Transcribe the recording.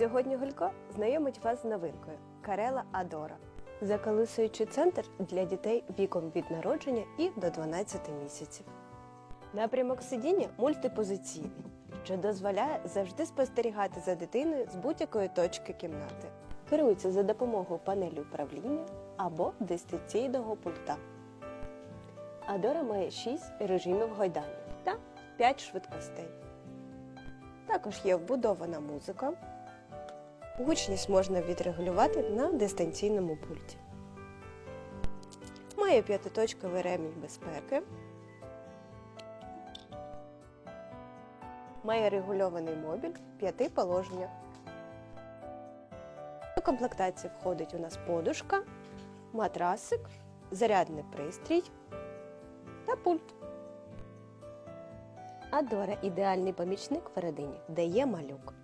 Сьогодні Гулько знайомить вас з новинкою Карела Адора. Заколисуючий центр для дітей віком від народження і до 12 місяців. Напрямок сидіння мультипозиційний, що дозволяє завжди спостерігати за дитиною з будь-якої точки кімнати. Керується за допомогою панелі управління або дистанційного пульта. Адора має 6 режимів гойдання та 5 швидкостей. Також є вбудована музика. Гучність можна відрегулювати на дистанційному пульті. Має п'ятиточковий ремінь безпеки. Має регульований мобіль в п'яти положеннях. До комплектації входить у нас подушка, матрасик, зарядний пристрій та пульт. Адора ідеальний помічник в де є малюк.